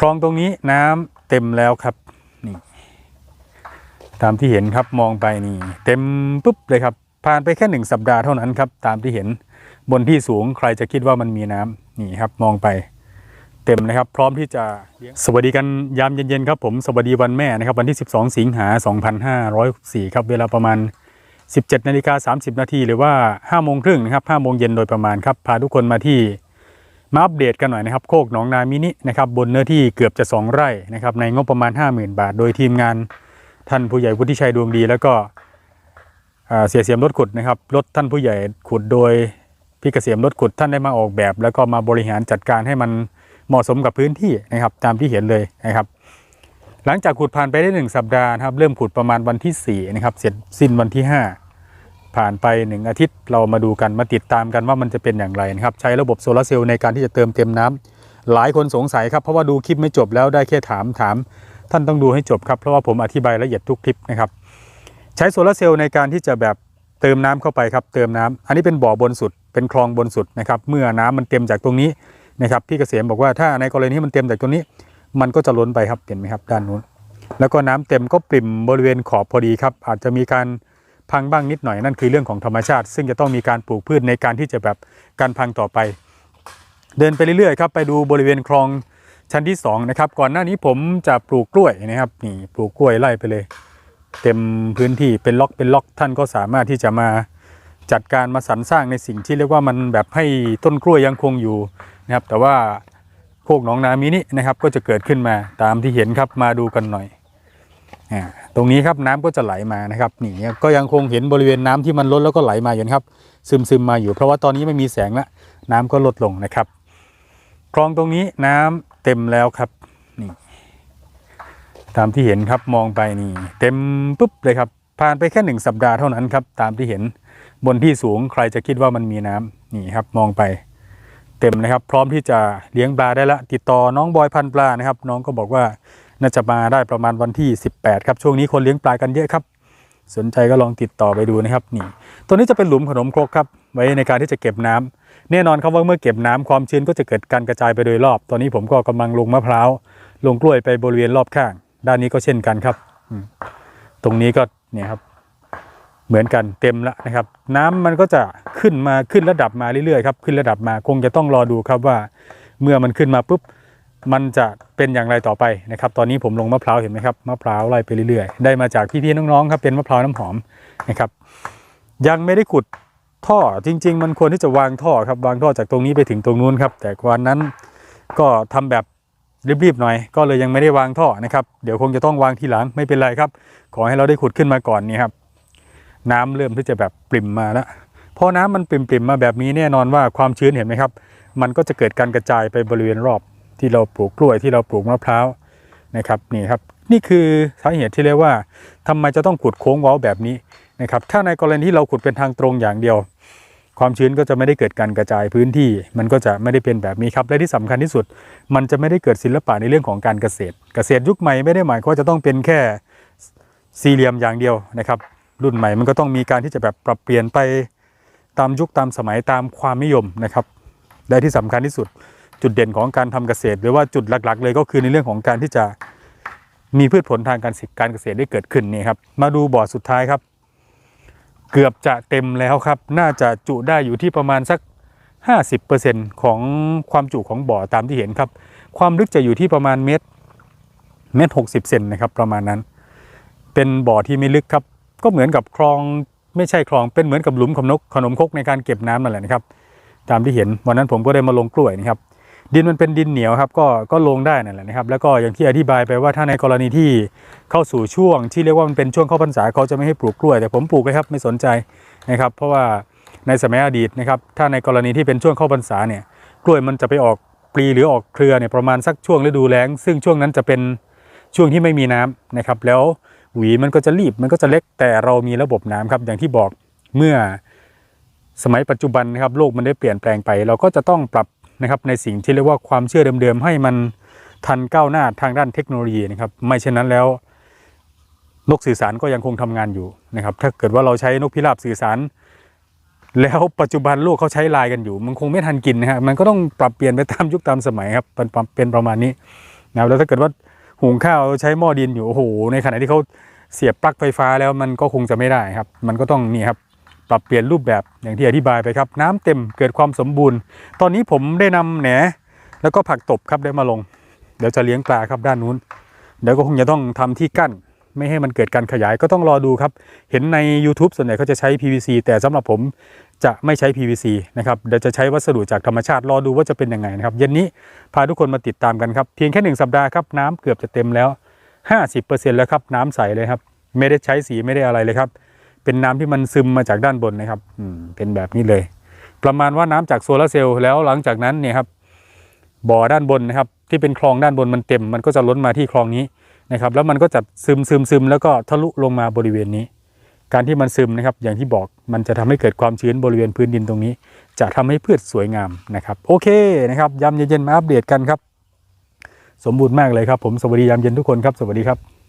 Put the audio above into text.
คลองตรงนี้น้ำเต็มแล้วครับนี่ตามที่เห็นครับมองไปนี่ เต็มปุ๊บเลยครับ ผ่านไปแค่หนึ่งสัปดาห์เท่านั้นครับ ตามที่เห็นบนที่สูงใครจะคิดว่ามันมีน้ำนี่ครับมองไปเต็มนะครับ พร้อมที่จะสวัสดีกันยามเย็นๆครับผมสวัสดีวันแม่นะครับ วันที่ 12 สิงหา 2504ครับเวลาประมาณ 17นาฬิกา30 นาทีหรือว่า5โมงครึ่งนะครับ5โมงเย็นโดยประมาณครับพาทุกคนมาที่ มาอัปเดตกันหน่อยนะครับโคกหนองนามินินะครับบนเนื้อที่เกือบจะ 2 ไร่นะครับในงบประมาณ 50,000 บาท โดยทีมงานท่านผู้ใหญ่วุฒิชัยดวงดี แล้วก็เสียเสียมรถขุดนะครับรถท่านผู้ใหญ่ขุดโดยพี่เกษมรถขุดท่านได้มาออกแบบ แล้วก็มาบริหารจัดการให้มันเหมาะสมกับพื้นที่นะครับตามที่เห็นเลยนะครับหลังจากขุดผ่านไปได้หนึ่งสัปดาห์นะครับเริ่มขุดประมาณวันที่4นะครับเสร็จสิ้นวันที่ 5 ผ่านไป 1 อาทิตย์เรามาดูกันมาติดตามกันว่ามันจะเป็นอย่างไรนะครับใช้ระบบโซลาร์เซลล์ในการที่จะเติมเต็มน้ำหลายคนสงสัยครับเพราะว่าดูคลิปไม่จบแล้วได้แค่ถามถาม ท่านต้องดูให้จบครับเพราะว่าผมอธิบายละเอียดทุกคลิปนะครับใช้โซลาร์เซลล์ในการที่จะแบบเติมน้ำเข้าไปครับเติมน้ำอันนี้เป็นบ่อบนสุด เป็นคลองบนสุดนะครับเมื่อน้ำมันเต็มจากตรงนี้นะครับพี่เกษมบอกว่าถ้าในกรณีที่มันเต็มจากตรงนี้ มันก็จะล้นไปครับเห็นไหมครับด้านนู้นแล้วก็น้ำเต็มก็ปริ่มบริเวณขอบพอดีครับอาจจะมีการ พังบ้างนิดหน่อยนั่นคือเรื่องของธรรมชาติ ซึ่งจะต้องมีการปลูกพืชในการที่จะแบบการพังต่อไป เดินไปเรื่อยๆครับไปดูบริเวณคลองชั้นที่สองนะครับก่อนหน้านี้ผมจะปลูกกล้วยนะครับนี่ปลูกกล้วยไล่ไปเลย เต็มพื้นที่เป็นล็อกเป็นล็อกท่านก็สามารถที่จะมาจัดการมาสรรสร้างในสิ่งที่เรียกว่ามันแบบให้ต้นกล้วยยังคงอยู่นะครับแต่ว่าโคกหนองนามินินะครับก็จะเกิดขึ้นมาตามที่เห็นครับมาดูกันหน่อย ตรงนี้ครับน้ำก็จะไหลมานะครับนี่ก็ยังคงเห็นบริเวณน้ำที่มันลดแล้วก็ไหลมาอยู่ครับ ซึมซึมมาอยู่ เพราะว่าตอนนี้ไม่มีแสงละน้ำก็ลดลงนะครับคลองตรงนี้น้ำเต็มแล้วครับนี่ตามที่เห็นครับมองไปนี่ เต็มปุ๊บเลยครับผ่านไปแค่หนึ่งสัปดาห์เท่านั้นครับ ตามที่เห็นบนที่สูงใครจะคิดว่ามันมีน้ำนี่ครับมองไปเต็มนะครับ พร้อมที่จะเลี้ยงปลาได้ละติดต่อน้องบอยพันปลานะครับ น้องก็บอกว่า น่าจะมาได้ประมาณวันที่ 18 ครับ ช่วงนี้คนเลี้ยงปลากันเยอะครับ สนใจก็ลองติดต่อไปดูนะครับนี่ตัวนี้จะเป็นหลุมขนมครกครับ ไว้ในการที่จะเก็บน้ำแน่นอนครับว่าเมื่อเก็บน้ำความชื้นก็จะเกิดการกระจายไปโดยรอบ ตอนนี้ผมก็กำลังลงมะพร้าวลงกล้วยไปบริเวณรอบข้าง ด้านนี้ก็เช่นกันครับตรงนี้ก็เนี่ยครับเหมือนกันเต็มแล้วนะครับ น้ำมันก็จะขึ้นมาขึ้นระดับมาเรื่อยๆครับขึ้นระดับมาคงจะต้องรอดูครับว่า เมื่อมันขึ้นมาปุ๊บ มันจะเป็นอย่างไรต่อไปนะครับ ตอนนี้ผมลงมะพร้าวเห็นไหมครับมะพร้าวไล่ไปเรื่อยๆ ได้มาจากพี่ๆน้องๆครับเป็นมะพร้าวน้ำหอมนะครับ ยังไม่ได้ขุดท่อจริง ๆ มันควรที่จะวางท่อครับวางท่อจากตรงนี้ไปถึงตรงนู้นครับ แต่วันนั้นก็ทำแบบรีบๆหน่อย ก็เลยยังไม่ได้วางท่อนะครับเดี๋ยวคงจะต้องวางทีหลังไม่เป็นไรครับ ขอให้เราได้ขุดขึ้นมาก่อนนี่ครับน้ำเริ่มที่จะแบบปริ่มมาแล้วพอน้ำมันปริ่มๆมาแบบนี้แน่นอนว่าความชื้นเห็นไหมครับ มันก็จะเกิดการกระจายไปบริเวณรอบ ที่เราปลูกกล้วยที่เราปลูกมะพร้าวนะครับนี่ครับนี่คือสาเหตุที่เรียกว่าทำไมจะต้องขุดโค้งเว้าแบบนี้นะครับถ้าในกรณีที่เราขุดเป็นทางตรงอย่างเดียว ความชื้นก็จะไม่ได้เกิดการกระจายพื้นที่ มันก็จะไม่ได้เป็นแบบนี้ครับและที่สำคัญที่สุด มันจะไม่ได้เกิดศิลปะในเรื่องของการเกษตร เกษตรยุคใหม่ไม่ได้หมายความว่าจะต้องเป็นแค่สี่เหลี่ยมอย่างเดียวนะครับ รุ่นใหม่มันก็ต้องมีการที่จะแบบปรับเปลี่ยนไปตามยุคตามสมัยตามความนิยมนะครับและที่สำคัญที่สุด จุดเด่นของการทำเกษตร หรือว่าจุดหลักๆ เลยก็คือในเรื่องของการที่จะมีพืชผลทางการการเกษตรได้เกิดขึ้นนี่ครับ มาดูบ่อสุดท้ายครับ เกือบจะเต็มแล้วครับ น่าจะจุได้อยู่ที่ประมาณสัก 50%ของความจุของบ่อตามที่เห็นครับ ความลึกจะอยู่ที่ประมาณเมตรเมตรหกสิบเซนนะครับประมาณนั้น เป็นบ่อที่ไม่ลึกครับ ก็เหมือนกับคลองไม่ใช่คลองเป็นเหมือนกับหลุมขนมขนมคกในการเก็บน้ำนั่นแหละนะครับ ตามที่เห็นวันนั้นผมก็ได้มาลงกล้วยนะครับ ดินมันเป็นดินเหนียวครับก็ก็ลงได้นั่นแหละนะครับ แล้วก็อย่างที่อธิบายไปว่าถ้าในกรณีที่เข้าสู่ช่วง ที่เรียกว่ามันเป็นช่วงเข้าพรรษาเขาจะไม่ให้ปลูกกล้วย แต่ผมปลูกเลยครับไม่สนใจนะครับ เพราะว่าในสมัยอดีตนะครับ ถ้าในกรณีที่เป็นช่วงเข้าพรรษาเนี่ยกล้วยมันจะไปออกปลีหรือออกเครือเนี่ยประมาณสักช่วงฤดูแล้ง ซึ่งช่วงนั้นจะเป็นช่วงที่ไม่มีน้ำนะครับ แล้วหวีมันก็จะรีบมันก็จะเล็กแต่เรามีระบบน้ำครับ อย่างที่บอกเมื่อสมัยปัจจุบันนะครับโลกมันได้เปลี่ยนแปลงไป เราก็จะต้องปรับ นะครับในสิ่งที่เรียกว่าความเชื่อเดิมๆให้มันทันก้าวหน้าทางด้านเทคโนโลยีนะครับไม่เช่นนั้นแล้วนกสื่อสารก็ยังคงทำงานอยู่นะครับถ้าเกิดว่าเราใช้นกพิราบสื่อสาร แล้วปัจจุบันโลกเขาใช้ไลน์กันอยู่ มันคงไม่ทันกินนะฮะมันก็ต้องปรับเปลี่ยนไปตามยุคตามสมัยครับเป็นเป็นประมาณนี้นะครับแล้วถ้าเกิดว่าหุงข้าวใช้หม้อดินอยู่โอ้โหในขณะที่เขาเสียบปลั๊กไฟฟ้าแล้วมันก็คงจะไม่ได้ครับ มันก็ต้องนี่ครับ ปรับเปลี่ยนรูปแบบอย่างที่อธิบายไปครับ น้ำเต็มเกิดความสมบูรณ์ ตอนนี้ผมได้นำแหนแล้วก็ผักตบครับได้มาลง เดี๋ยวจะเลี้ยงปลาครับด้านนู้น เดี๋ยวก็คงจะต้องทำที่กั้น ไม่ให้มันเกิดการขยายก็ต้องรอดูครับ เห็นใน YouTube ส่วนใหญ่เขาจะใช้ PVC แต่สำหรับผมจะไม่ใช้ PVC นะครับ เดี๋ยวจะใช้วัสดุจากธรรมชาติ รอดูว่าจะเป็นยังไงนะครับ เย็นนี้พาทุกคนมาติดตามกันครับ เพียงแค่หนึ่งสัปดาห์ครับน้ำเกือบจะเต็มแล้ว 50%แล้วครับ น้ำใสเลยครับ ไม่ได้ใช้สีไม่ได้อะไรเลยครับ เป็นน้ำที่มันซึมมาจากด้านบนนะครับ อืมเป็นแบบนี้เลย ประมาณว่าน้ำจากโซลาร์เซลล์แล้วหลังจากนั้นเนี่ยครับ บ่อด้านบนนะครับ ที่เป็นคลองด้านบนมันเต็ม มันก็จะล้นมาที่คลองนี้นะครับ แล้วมันก็จะซึมซึมซึมแล้วก็ทะลุลงมาบริเวณนี้ การที่มันซึมนะครับ อย่างที่บอกมันจะทำให้เกิดความชื้นบริเวณพื้นดินตรงนี้ จะทำให้พืชสวยงามนะครับ โอเคนะครับยามเย็นๆมาอัปเดตกันครับ สมบูรณ์มากเลยครับ ผมสวัสดียามเย็นทุกคนครับ สวัสดีครับ